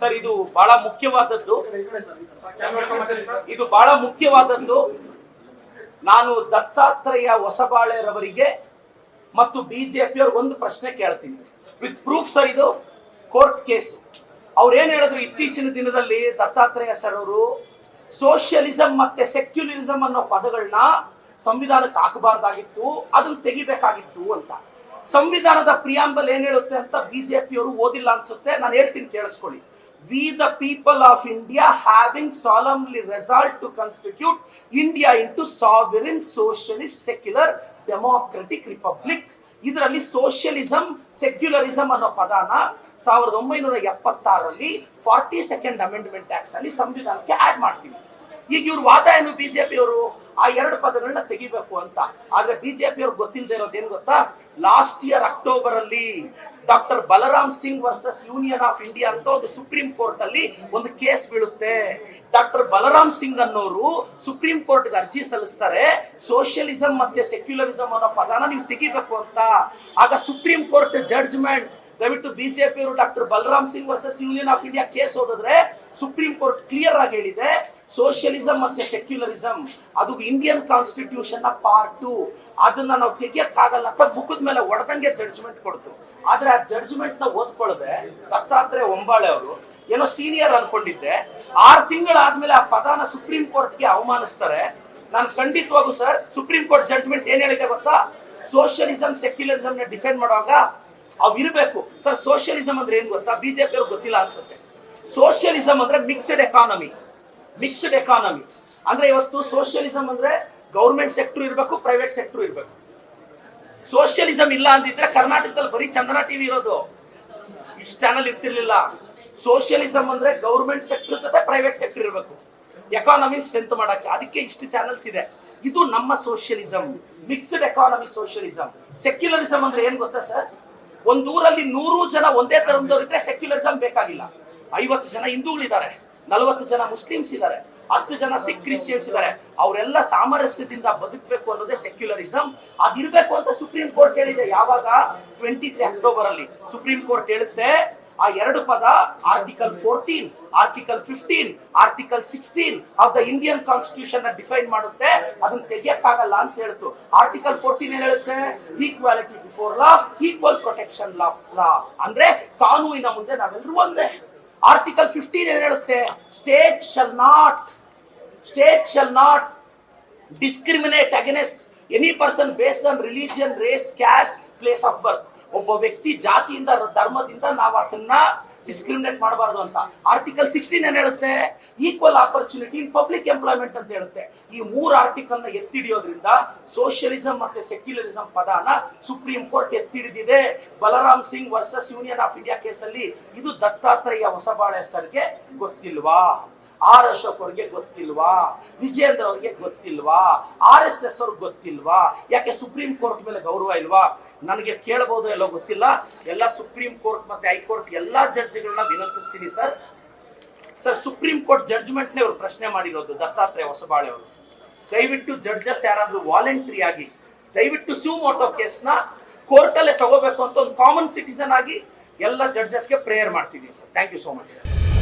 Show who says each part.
Speaker 1: Sir ಇದು ಬಹಳ ಮುಖ್ಯವಾದದ್ದು. ಇದು ಬಹಳ ಮುಖ್ಯವಾದದ್ದು. ನಾನು ದತ್ತಾತ್ರೇಯ ಹೊಸಬಾಳೆರವರಿಗೆ ಮತ್ತು ಬಿಜೆಪಿಯವ್ರ ಒಂದು ಪ್ರಶ್ನೆ ಕೇಳ್ತೀನಿ. ವಿತ್ ಪ್ರೂಫ್ ಸರ್ ಇದು ಕೋರ್ಟ್ ಕೇಸು ಅವ್ರು ಏನ್ ಹೇಳಿದ್ರು ಇತ್ತೀಚಿನ ದಿನದಲ್ಲಿ ದತ್ತಾತ್ರೇಯ ಸರ್ ಅವರು ಸೋಷಿಯಲಿಸಂ ಮತ್ತೆ ಸೆಕ್ಯುಲರಿಸಂ ಅನ್ನೋ ಪದಗಳನ್ನ ಸಂವಿಧಾನಕ್ಕೆ ಹಾಕಬಾರ್ದಾಗಿತ್ತು, ಅದನ್ನ ತೆಗಿಬೇಕಾಗಿತ್ತು ಅಂತ. ಸಂವಿಧಾನದ ಪ್ರಿಯಾಂಬಲ್ ಏನ್ ಹೇಳುತ್ತೆ ಅಂತ ಬಿಜೆಪಿಯವರು ಓದಿಲ್ಲ ಅನ್ಸುತ್ತೆ. ನಾನು ಹೇಳ್ತೀನಿ, ಕೇಳಿಸ್ಕೊಳ್ಳಿ. We the people of India having solemnly resolved to constitute India into sovereign socialist secular democratic republic ಇದರಲ್ಲಿ ಸೋಷಿಯಲಿಸಂ ಸೆಕ್ಯುಲರಿಸಂ ಅನ್ನೋ ಪದಾನ ಸಾವಿರದ ಒಂಬೈನೂರ ಎಪ್ಪತ್ತಾರಲ್ಲಿ ಫಾರ್ಟಿ ಸೆಕೆಂಡ್ ಅಮೆಂಡ್ಮೆಂಟ್ ಆಕ್ಟ್ನಲ್ಲಿ ಸಂವಿಧಾನಕ್ಕೆ ಆಡ್ ಮಾಡ್ತೀವಿ. ಈಗ ಇವ್ರ ವಾದ ಏನು ಬಿಜೆಪಿಯವರು? ಆ ಎರಡು ಪದಗಳನ್ನ ತೆಗಿಬೇಕು ಅಂತ. ಆದ್ರೆ ಬಿಜೆಪಿ ಅವ್ರಿಗೆ ಗೊತ್ತಿಲ್ಲದೆ ಇರೋದು ಏನ್ ಗೊತ್ತಾ? ಲಾಸ್ಟ್ ಇಯರ್ ಅಕ್ಟೋಬರ್ ಅಲ್ಲಿ doctor Balram Singh versus Union of India ಅಂತ ಒಂದು ಸುಪ್ರೀಂ ಕೋರ್ಟ್ ಅಲ್ಲಿ ಒಂದು ಕೇಸ್ ಬೀಳುತ್ತೆ. ಡಾಕ್ಟರ್ ಬಲರಾಮ್ ಸಿಂಗ್ ಅನ್ನೋರು ಸುಪ್ರೀಂ ಕೋರ್ಟ್ ಅರ್ಜಿ ಸಲ್ಲಿಸ್ತಾರೆ. ಸೋಷಿಯಲಿಸಂ ಮತ್ತೆ ಸೆಕ್ಯುಲರಿಸಂ ಅನ್ನೋ ಪದನ ನೀವು ತೆಗಿಬೇಕು ಅಂತ. ಆಗ ಸುಪ್ರೀಂ ಕೋರ್ಟ್ ಜಡ್ಜ್ಮೆಂಟ್ ದಯವಿಟ್ಟು ಬಿಜೆಪಿಯವರು doctor Balram Singh versus Union of India case ಓದಿದ್ರೆ ಸುಪ್ರೀಂ ಕೋರ್ಟ್ ಕ್ಲಿಯರ್ ಆಗಿ ಹೇಳಿದೆ. ಸೋಷಿಯಲಿಸಂ ಮತ್ತೆ ಸೆಕ್ಯುಲರಿಸಂ ಅದು ಇಂಡಿಯನ್ ಕಾನ್ಸ್ಟಿಟ್ಯೂಷನ್ನ ಪಾರ್ಟ್ ಅದನ್ನ ನಾವು ತೆಗಿಯಕ್ಕಾಗಲ್ಲ ಅಂತ ಮುಖದ ಮೇಲೆ ಒಡೆದಂಗೆ ಜಡ್ಜ್ಮೆಂಟ್ ಕೊಡ್ತು. ಆದ್ರೆ ಆ ಜಡ್ಜ್ಮೆಂಟ್ನ ಓದ್ಕೊಳ್ಳದೆ ದತ್ತಾತ್ರೇಯ ಒಂಬಾಳೆ ಅವರು. ಏನೋ ಸೀನಿಯರ್ ಅನ್ಕೊಂಡಿದ್ದೆ. ಆರು ತಿಂಗಳಾದ್ಮೇಲೆ ಆ ಪದಾನ ಸುಪ್ರೀಂ ಕೋರ್ಟ್ಗೆ ಅವಮಾನಿಸ್ತಾರೆ. ನಾನು ಖಂಡಿತವಾಗೂ ಸರ್, ಸುಪ್ರೀಂ ಕೋರ್ಟ್ ಜಡ್ಜ್ಮೆಂಟ್ ಏನ್ ಹೇಳಿದೆ ಗೊತ್ತಾ? ಸೋಷಿಯಲಿಸಂ ಸೆಕ್ಯುಲರಿಸಂ ನ ಡಿಫೆಂಡ್ ಮಾಡುವಾಗ ಅವ್ ಇರಬೇಕು. ಸರ್ ಸೋಷಿಯಲಿಸಂ ಅಂದ್ರೆ ಏನ್ ಗೊತ್ತಾ? ಬಿಜೆಪಿ ಅವ್ರಿಗೆ ಗೊತ್ತಿಲ್ಲ ಅನ್ಸುತ್ತೆ. ಸೋಷಿಯಲಿಸಂ ಅಂದ್ರೆ ಮಿಕ್ಸ್ಡ್ ಎಕಾನಮಿ ಮಿಕ್ಸ್ಡ್ ಎಕಾನಮಿ ಅಂದ್ರೆ ಇವತ್ತು ಸೋಷಿಯಲಿಸಂ ಅಂದ್ರೆ ಗೌರ್ಮೆಂಟ್ ಸೆಕ್ಟರ್ ಇರಬೇಕು ಪ್ರೈವೇಟ್ ಸೆಕ್ಟರ್ ಇರಬೇಕು. ಸೋಷಿಯಲಿಸಂ ಇಲ್ಲ ಅಂದಿದ್ರೆ ಕರ್ನಾಟಕದಲ್ಲಿ ಬರೀ ಚಂದನ ಟಿವಿ ಇರೋದು. ಇಷ್ಟು ಚಾನಲ್ ಇರ್ತಿರ್ಲಿಲ್ಲ. ಸೋಷಿಯಲಿಸಂ ಅಂದ್ರೆ ಗೌರ್ಮೆಂಟ್ ಸೆಕ್ಟರ್ ಜೊತೆ ಪ್ರೈವೇಟ್ ಸೆಕ್ಟರ್ ಇರಬೇಕು. ಎಕಾನಮಿ ಸ್ಟ್ರೆಂತ್ ಮಾಡಕ್ಕೆ. ಅದಕ್ಕೆ ಇಷ್ಟು ಚಾನಲ್ಸ್ ಇದೆ. ಇದು ನಮ್ಮ socialism mixed economy socialism secularism ಅಂದ್ರೆ ಏನ್ ಗೊತ್ತಾ ಸರ್? ಒಂದ್ ಊರಲ್ಲಿ ನೂರು ಜನ ಒಂದೇ ತರದವ್ರು ಇದ್ರೆ ಸೆಕ್ಯುಲರಿಸಂ ಬೇಕಾಗಿಲ್ಲ. ಐವತ್ತು ಜನ ಹಿಂದೂಗಳಿದ್ದಾರೆ. ನಲವತ್ತು ಜನ ಮುಸ್ಲಿಮ್ಸ್ ಇದ್ದಾರೆ, ಹತ್ತು ಜನ ಸಿಖ್ ಕ್ರಿಶ್ಚಿಯನ್ಸ್ ಇದ್ದಾರೆ. ಅವರೆಲ್ಲ ಸಾಮರಸ್ಯದಿಂದ ಬದುಕಬೇಕು ಅನ್ನೋದೇ ಸೆಕ್ಯುಲರಿಸಂ ಅದಿರ್ಬೇಕು ಅಂತ ಸುಪ್ರೀಂ ಕೋರ್ಟ್ ಹೇಳಿದೆ ಯಾವಾಗ? ಟ್ವೆಂಟಿ ತ್ರೀ ಅಕ್ಟೋಬರ್ ಅಲ್ಲಿ. ಸುಪ್ರೀಂ ಕೋರ್ಟ್ ಹೇಳುತ್ತೆ, ಆ ಎರಡು ಪದ article fourteen article fifteen article sixteen of the Indian ಕಾನ್ಸ್ಟಿಟ್ಯೂಷನ್ನ define ಮಾಡುತ್ತೆ. ಅದನ್ನ ತೆಗಿಯಕ್ಕಾಗಲ್ಲ ಅಂತ ಹೇಳ್ತು. ಆರ್ಟಿಕಲ್ ಫೋರ್ಟೀನ್ ಏನ್ ಹೇಳುತ್ತೆ? Equality before law equal protection law law ಅಂದ್ರೆ ಕಾನೂನಿನ ಮುಂದೆ ನಾವೆಲ್ಲರೂ ಒಂದೇ. ಆರ್ಟಿಕಲ್ ಫಿಫ್ಟೀನ್ ಏನ್ ಹೇಳುತ್ತೆ? State shall not state shall not discriminate against any person based on religion race caste place of birth ಒಬ್ಬ ವ್ಯಕ್ತಿ ಜಾತಿಯಿಂದ, ಧರ್ಮದಿಂದ ನಾವು ಅದನ್ನ ಡಿಸ್ಕ್ರಿಮಿನೇಟ್ ಮಾಡಬಾರದು ಅಂತ. ಆರ್ಟಿಕಲ್ ಸಿಕ್ಸ್ಟೀನ್ ಏನ್ ಹೇಳುತ್ತೆ? Equal opportunity in public employment ಅಂತ ಹೇಳುತ್ತೆ. ಈ ಮೂರು ಆರ್ಟಿಕಲ್ನ ಎತ್ತಿಡಿಯೋದ್ರಿಂದ ಸೋಷಿಯಲಿಸಂ ಮತ್ತೆ ಸೆಕ್ಯುಲರಿಸಂ ಪದಾನ supreme court ಎತ್ತಿಡಿದಿದೆ. Balram Singh versus Union of India ಕೇಸಲ್ಲಿ ಇದು ದತ್ತಾತ್ರೇಯ ಹೊಸಬಾಳೆ ಸರ್ಗೆ ಗೊತ್ತಿಲ್ವಾ? ಆರ್ ಅಶೋಕ್ ಅವ್ರಿಗೆ ಗೊತ್ತಿಲ್ವಾ? ವಿಜೇಂದ್ರ ಅವ್ರಿಗೆ ಗೊತ್ತಿಲ್ವಾ? ಆರ್ ಎಸ್ ಎಸ್ ಅವ್ರಿಗೆ ಗೊತ್ತಿಲ್ವಾ? ಯಾಕೆ ಸುಪ್ರೀಂ ಕೋರ್ಟ್ ಮೇಲೆ ಗೌರವ ಇಲ್ವಾ? ನನಗೆ ಕೇಳಬಹುದು ಎಲ್ಲೋ ಗೊತ್ತಿಲ್ಲ. ಎಲ್ಲ ಸುಪ್ರೀಂ ಕೋರ್ಟ್ ಮತ್ತೆ ಹೈಕೋರ್ಟ್ ಎಲ್ಲಾ ಜಡ್ಜ್ಗಳನ್ನ ವಿನಂತಿಸ್ತೀನಿ sir sir supreme court judgment ನೇ ಅವ್ರು ಪ್ರಶ್ನೆ ಮಾಡಿರೋದು, ದತ್ತಾತ್ರೇಯ ಹೊಸಬಾಳೆ ಅವರು. ದಯವಿಟ್ಟು ಜಡ್ಜಸ್ ಯಾರಾದ್ರೂ ವಾಲಂಟ್ರಿ ಆಗಿ, ದಯವಿಟ್ಟು ಸ್ಯೂ ಮೋಟೋ ಕೇಸ್ನ ಕೋರ್ಟ್ ಅಲ್ಲೇ ತಗೋಬೇಕು ಅಂತ ಒಂದು ಕಾಮನ್ ಸಿಟಿಸನ್ ಆಗಿ ಎಲ್ಲ ಜಡ್ಜಸ್ಗೆ ಪ್ರೇಯರ್ ಮಾಡ್ತಿದ್ದೀನಿ sir thank you so much sir